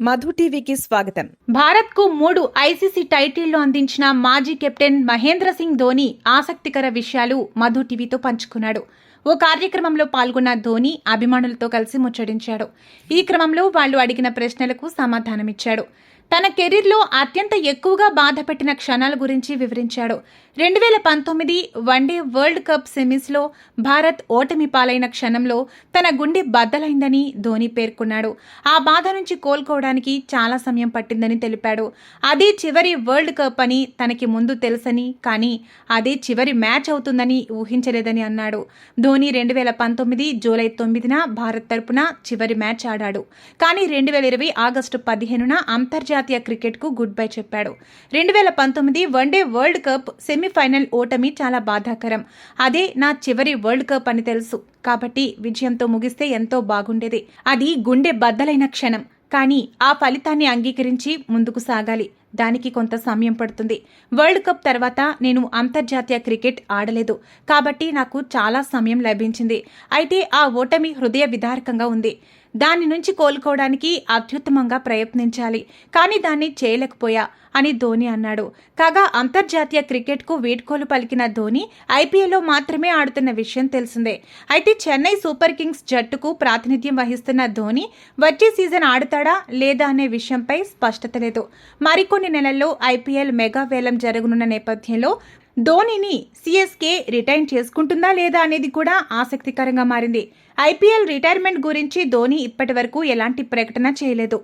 మధు టీవీకి స్వాగతం. భారత్కు మూడు ఐసీసీ టైటిళ్ళు అందించిన మాజీ కెప్టెన్ మహేంద్ర సింగ్ ధోని ఆసక్తికర విషయాలు మధు టీవీతో పంచుకున్నాడు. ఓ కార్యక్రమంలో పాల్గొన్న ధోని అభిమానులతో కలిసి ముచ్చడించాడు ఈ క్రమంలో వాళ్ళు అడిగిన ప్రశ్నలకు సమాధానమిచ్చాడు. తన కెరీర్లో అత్యంత ఎక్కువగా బాధపెట్టిన క్షణాల గురించి వివరించాడు. రెండు వేల పంతొమ్మిది వన్డే వరల్డ్ కప్ సెమీస్లో భారత్ ఓటమి పాలైన క్షణంలో తన గుండె బద్దలైందని ధోని పేర్కొన్నాడు. ఆ బాధ నుంచి కోలుకోవడానికి చాలా సమయం పట్టిందని తెలిపాడు. అదే చివరి వరల్డ్ కప్ అని తనకి ముందు తెలుసని కానీ అదే చివరి మ్యాచ్ అవుతుందని ఊహించలేదని అన్నాడు. ధోని రెండు వేల పంతొమ్మిది జూలై తొమ్మిదిన భారత్ తరపున చివరి మ్యాచ్ ఆడాడు. కానీ రెండు వేల ఇరవై ఆగస్టు పదిహేనున అంతర్జాతీయ క్రికెట్కు గుడ్ బై చెప్పాడు. రెండు వేల పంతొమ్మిది వన్డే వరల్డ్ కప్ సెమీఫైనల్ ఓటమి చాలా బాధాకరం. అదే నా చివరి వరల్డ్ కప్ అని తెలుసు. కాబట్టి విజయంతో ముగిస్తే ఎంతో బాగుండేది. అది గుండె బద్దలైన క్షణం. కానీ ఆ ఫలితాన్ని అంగీకరించి ముందుకు సాగాలి. దానికి కొంత సమయం పడుతుంది. వరల్డ్ కప్ తర్వాత నేను అంతర్జాతీయ క్రికెట్ ఆడలేదు. కాబట్టి నాకు చాలా సమయం లభించింది. అయితే ఆ ఓటమి హృదయ విదారకంగా ఉంది. దాని నుంచి కోలుకోవడానికి అత్యుత్తమంగా ప్రయత్నించాలి. కానీ దాన్ని చేయలేకపోయా అని ధోని అన్నాడు. కాగా అంతర్జాతీయ క్రికెట్కు వీడ్కోలు పలికిన ధోని ఐపీఎల్లో మాత్రమే ఆడుతున్న విషయం తెలిసిందే. అయితే చెన్నై సూపర్ కింగ్స్ జట్టుకు ప్రాతినిధ్యం వహిస్తున్న ధోని వచ్చే సీజన్ ఆడతాడా లేదా అనే విషయంపై స్పష్టత లేదు. మరికొన్ని నెలల్లో ఐపీఎల్ మెగా వేలం జరగనున్న నేపథ్యంలో ధోనిని సిఎస్కే రిటైర్ చేసుకుంటుందా లేదా అనేది కూడా ఆసక్తికరంగా మారింది. ఐపీఎల్ రిటైర్మెంట్ గురించి ధోని ఇప్పటి వరకు ఎలాంటి ప్రకటన చేయలేదు.